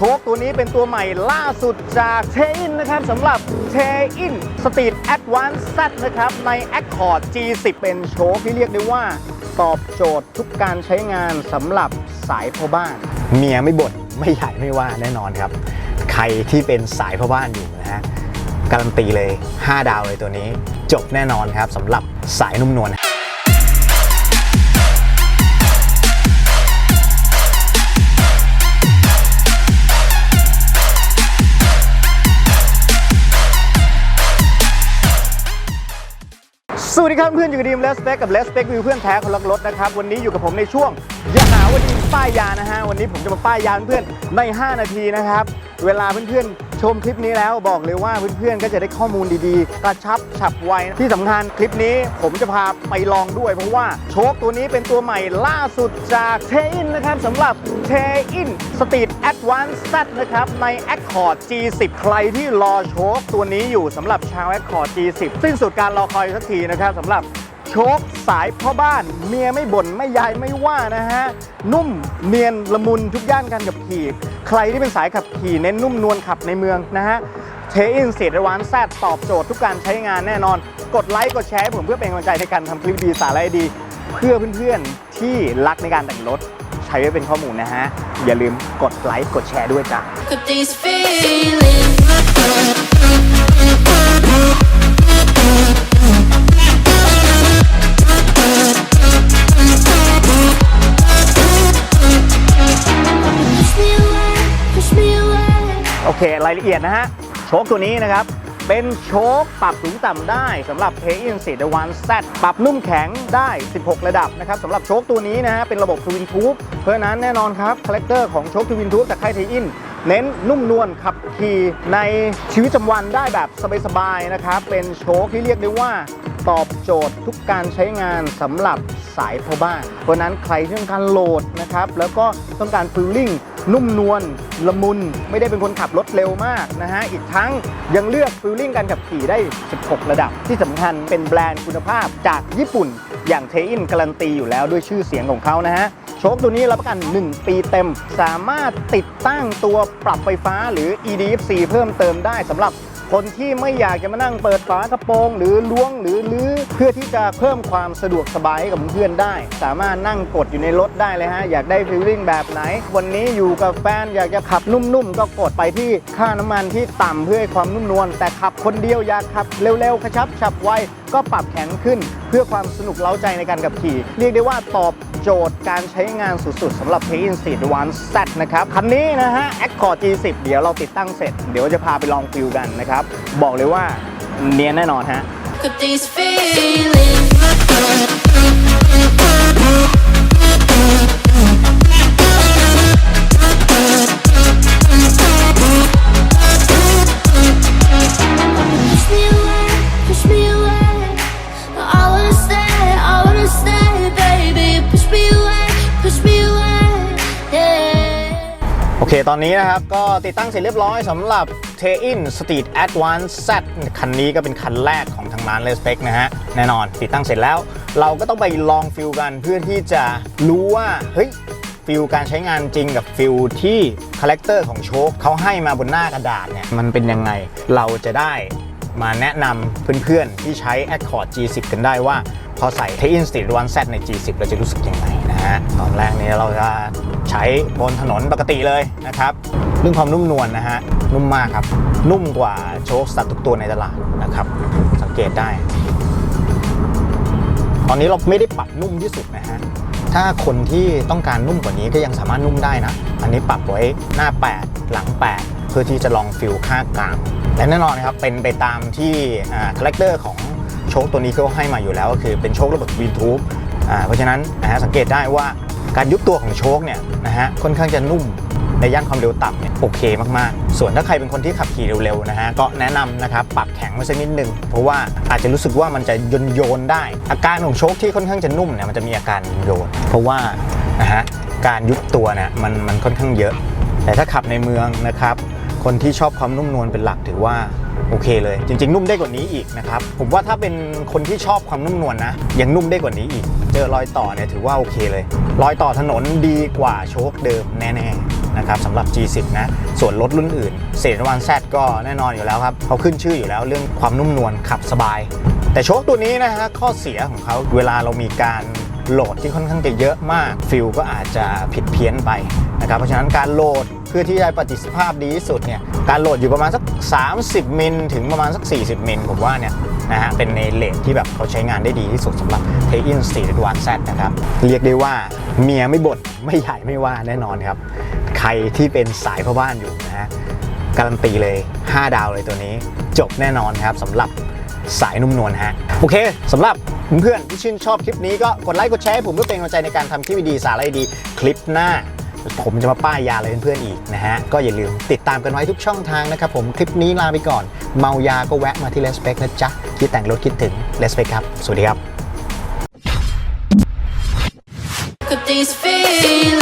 ชคตัวนี้เป็นตัวใหม่ล่าสุดจากเทอินนะครับสำหรับเทอินสต e ี t แอดวานซ์ซนะครับใน Accord G10 เป็นโชคที่เรียกได้ว่า ตอบโจทย์ทุกการใช้งานสำหรับสายพ่อบ้าน เมียไม่บ่นไม่ใหญ่ไม่ว่าแน่นอนครับ ใครที่เป็นสายพ่อบ้านอยู่นะฮะการันตีเลย 5 ดาวเลยตัวนี้ จบแน่นอนครับสำหรับสายนุ่มนวล สวัสดีครับเพื่อนอยู่กับดีมเลสเปกกับเลสเปกวิวเพื่อนแท้คนรักรถนะครับ วันนี้อยู่กับผมในช่วงย่าหาวดีป้ายยานะฮะ วันนี้ผมจะมาป้ายยาเพื่อนๆใน 5 นาทีนะครับ เวลาเพื่อนๆ ชมคลิปนี้แล้วบอกเลยว่าเพื่อนๆก็จะได้ข้อมูลดีๆ กระชับฉับไวที่สำคัญคลิปนี้ผมจะพาไปลองด้วย เพราะว่าโชคตัวนี้เป็นตัวใหม่ล่าสุดจากเทอินนะครับสำหรับเทอินสต e ี t แอดวานซ์ซนะครับใน Accord G10 ใครที่รอโชคตัวนี้อยู่สำหรับชาว Accord G10 สิ้นสุดการรอคอยสักทีนะครับสำหรับ โชคสายพ่อบ้าน เมียไม่บ่นไม่ยายไม่ว่านะฮะ นุ่มเนียนละมุนทุกย่านการขับขี่ ใครที่เป็นสายขับขี่เน้นนุ่มนวลขับในเมืองนะฮะเทอินเสียดวานแซดตอบโจทย์ทุกการใช้งานแน่นอน กดไลค์กดแชร์ให้ผมเพื่อเป็นกำลังใจในการทำคลิปดีสาระดี เพื่อเพื่อนๆที่รักในการแต่งรถ ใช้ไว้เป็นข้อมูลนะฮะ อย่าลืมกดไลค์กดแชร์ด้วยจ้ะ เครายละเอียดนะฮะ โชคตัวนี้นะครับ เป็นโชคปรับสูงต่ำได้สำหรับ p a y i n 4 1 Z ปรับนุ่มแข็งได้ 16 ระดับนะครับสำหรับโชคตัวนี้นะฮะ เป็นระบบ Twin Tube เพราะนั้นแน่นอนครับ คาแรคเตอร์ของโชค Twin Tube จากค่าย t ทอินเน้นนุ่มนวลขับขี่ในชีวิตประจำวันได้แบบสบายๆนะครับ เป็นโชคที่เรียกได้ว่าตอบโจทย์ทุกการใช้งานสำหรับ สายพ่อบ้าน เพราะฉะนั้นใครที่ต้องการโหลดนะครับ แล้วก็ต้องการฟิลลิ่งนุ่มนวลละมุน ไม่ได้เป็นคนขับรถเร็วมากนะฮะ อีกทั้งยังเลือกฟิลลิ่งการขับขี่ได้ 16 ระดับ ที่สำคัญเป็นแบรนด์คุณภาพจากญี่ปุ่น อย่างเทอินการันตีอยู่แล้วด้วยชื่อเสียงของเขานะฮะโชคตัวนี้รับประกัน 1 ปีเต็ม สามารถติดตั้งตัวปรับไฟฟ้าหรือ EDFC เพิ่มเติมได้สำหรับ คนที่ไม่อยากจะมานั่งเปิดฝากระโปรงหรือล้วงหรือลื้อเพื่อที่จะเพิ่มความสะดวกสบายให้กับเพื่อนได้ สามารถนั่งกดอยู่ในรถได้เลยฮะ อยากได้ฟีลลิ่งแบบไหน วันนี้อยู่กับแฟนอยากจะขับนุ่มๆ ก็กดไปที่ค่าน้ำมันที่ต่ำเพื่อให้ความนุ่มนวลแต่ขับคนเดียวอยากขับเร็วๆกระชับฉับไวก็ปรับแข็งขึ้น เพื่อความสนุกเล้าใจในการขับขี่ เรียกได้ว่าตอบ โจทย์การใช้งานสุดๆสำหรับ p a y i n 4 One Z นะครับ คันนี้นะฮะ Accord G10 เดี๋ยวเราติดตั้งเสร็จ เดี๋ยวจะพาไปลองฟิลกันนะครับ บอกเลยว่าเนียนแน่นอนฮะ เค ตอนนี้นะครับก็ติดตั้งเสร็จเรียบร้อยสำหรับ t a i n Street Advance Z คันนี้ก็เป็นคันแรกของทางร้าน r e s p e c นะฮะ แน่นอนติดตั้งเสร็จแล้ว เราก็ต้องไปลองฟิลกันเพื่อที่จะรู้ว่า เฮ้ยฟิลการใช้งานจริงกับฟิลที่คาแรคเตอร์ของโชคเขาให้มาบนหน้ากระดาษเนี่ย มันเป็นยังไงเราจะได้มาแนะนำเพื่อนๆ ที่ใช้ Accord G10 กันได้ว่า พอใส่ t a i n Street One Z ใน G10 เราจะรู้สึกยังไงะตอนแรกนี้เราจะใช้บนถนนปกติเลยนะครับเรื่องความนุ่มนวลนะฮะนุ่มมากครับ นุ่มกว่าโชคสัตว์ทุกตัวในตลาดนะครับ สังเกตได้ ตอนนี้เราไม่ได้ปรับนุ่มที่สุดนะฮะถ้าคนที่ต้องการนุ่มกว่านี้ก็ยังสามารถนุ่มได้นะ อันนี้ปรับไว้หน้า 8 หลัง 8 เพื่อที่จะลองฟิลค่ากลาง และแน่นอนนะครับ เป็นไปตามที่คาแรคเตอร์ของโชคตัวนี้เขาให้มาอยู่แล้วก็คือเป็นโชคระบบวีทูบ เพราะฉะนั้นนะฮะสังเกตได้ว่าการยุบตัวของโชคเนี่ยนะฮะค่อนข้างจะนุ่มในย่านความเร็วต่ำเนี่ยโอเคมากๆ ส่วนถ้าใครเป็นคนที่ขับขี่เร็วๆนะฮะก็แนะนำนะครับปรับแข็งไว้สักนิดนึง เพราะว่าอาจจะรู้สึกว่ามันจะโยนโยนๆได้ อาการของโชคที่ค่อนข้างจะนุ่มเนี่ยมันจะมีอาการโยน เพราะว่านะฮะการยุบตัวเนี่ยมันมันค่อนข้างเยอะ แต่ถ้าขับในเมืองนะครับคนที่ชอบความนุ่มนวลเป็นหลักถือว่า โอเคเลย จริง ๆ นุ่มได้กว่านี้อีกนะครับผมว่าถ้าเป็นคนที่ชอบความนุ่มนวลนะยังนุ่มได้กว่านี้อีก เจอรอยต่อเนี่ยถือว่าโอเคเลย รอยต่อถนนดีกว่าโชคเดิมแน่ๆนะครับสำหรับ G10 นะส่วนรถรุ่นอื่น เศษวัน Z ก็แน่นอนอยู่แล้วครับเขาขึ้นชื่ออยู่แล้วเรื่องความนุ่มนวลขับสบาย แต่โชคตัวนี้นะฮะข้อเสียของเขาเวลาเรามีการโหลดที่ค่อนข้างจะเยอะมากฟิลก็อาจจะผิดเพี้ยนไปนะครับเพราะฉะนั้นการโหลด เพื่อที่จะประสิทธิภาพดีที่สุดเนี่ยการโหลดอยู่ประมาณสัก 30 มิลถึงประมาณสัก 40 มิลผมว่าเนี่ยนะฮะเป็นในเลทที่แบบเขาใช้งานได้ดีที่สุดสำหรับ t a k i n 4 1 Z นะครับเรียกได้ว่าเมียไม่บ่นไม่ใหญ่ไม่ว่าแน่นอนครับ ใครที่เป็นสายพ่อบ้านอยู่นะฮะการันตีเลย 5 ดาวเลยตัวนี้ จบแน่นอนครับสำหรับสายนุ่มนวลฮะ โอเคสำหรับเพื่อนๆที่ชื่นชอบคลิปนี้ก็กดไลค์กดแชร์ให้ผมเพื่อเป็นกำลังใจในการทำคลิปดีๆสาระดี คลิปหน้า ผมจะมาป้ายยาอะไรเพื่อนๆอีกนะฮะ ก็อย่าลืมติดตามกันไว้ทุกช่องทางนะครับผมคลิปนี้ลาไปก่อน เมายาก็แวะมาที่เลสเปกนะจ๊ะคิดแต่งรถคิดถึงเลสเปกครับ สวัสดีครับ these feelings